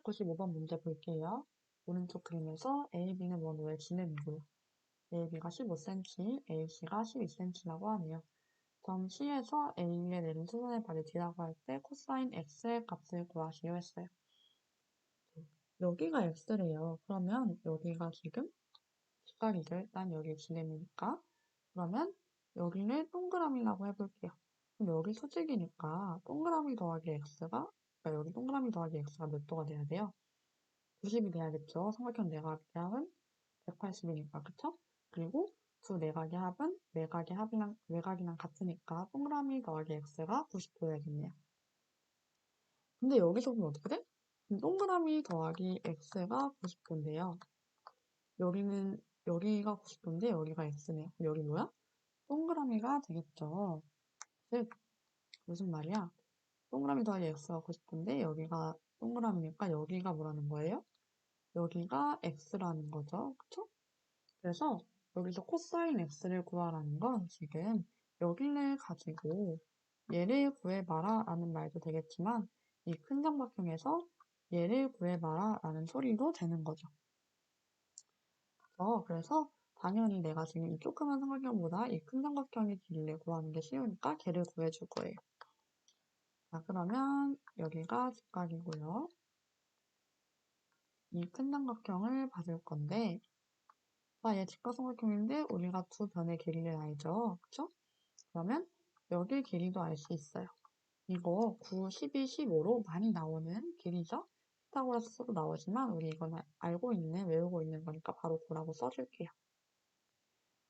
395번 문제 볼게요. 오른쪽 그림에서 A, B는 원호의 진음이고요. A, B가 15cm, A, C가 12cm라고 하네요. 점 C에서 A에 내린 수선의 발이 뒤라고 할 때 코사인 X의 값을 구하시려 했어요. 여기가 X래요. 그러면 여기가 지금 직각이죠. 일단 여기 진음이니까. 그러면 여기를 동그라미라고 해볼게요. 그럼 여기 수직이니까 동그라미 더하기 X가 그러니까 여기 동그라미 더하기 x가 몇 도가 돼야 돼요? 90이 돼야겠죠. 삼각형 내각의 합은 180이니까 그쵸? 그리고 두 내각의 합은 외각의 합이랑 외각이랑 같으니까 동그라미 더하기 x가 90도야겠네요. 근데 여기서 보면 어떻게 돼? 동그라미 더하기 x가 90도인데요. 여기는 여기가 90도인데 여기가 x네요. 여기 뭐야? 동그라미가 되겠죠. 즉 무슨 말이야? 동그라미 더하기 x가 90도인데 여기가 동그라미니까 여기가 뭐라는 거예요? 여기가 x라는 거죠. 그쵸? 그래서 여기서 코사인 x를 구하라는 건 지금 여기를 가지고 얘를 구해봐라 라는 말도 되겠지만 이 큰 삼각형에서 얘를 구해봐라 라는 소리도 되는 거죠. 그래서, 그래서 당연히 내가 지금 이 조그만 삼각형보다 이 큰 삼각형의 길이를 구하는 게 쉬우니까 걔를 구해줄 거예요. 자, 그러면 여기가 직각이고요. 이 큰 삼각형을 받을 건데 자, 얘 직각삼각형인데 우리가 두 변의 길이를 알죠? 그쵸? 그러면 여기 길이도 알 수 있어요. 이거 9, 12, 15로 많이 나오는 길이죠? 피타고라스도 나오지만 우리 이건 알고 있는, 외우고 있는 거니까 바로 구라고 써줄게요.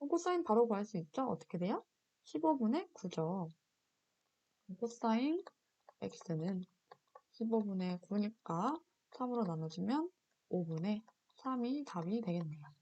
코사인 바로 구할 수 있죠? 어떻게 돼요? 15분의 9죠. 코사인 x는 15분의 9니까 3으로 나눠주면 5분의 3이 답이 되겠네요.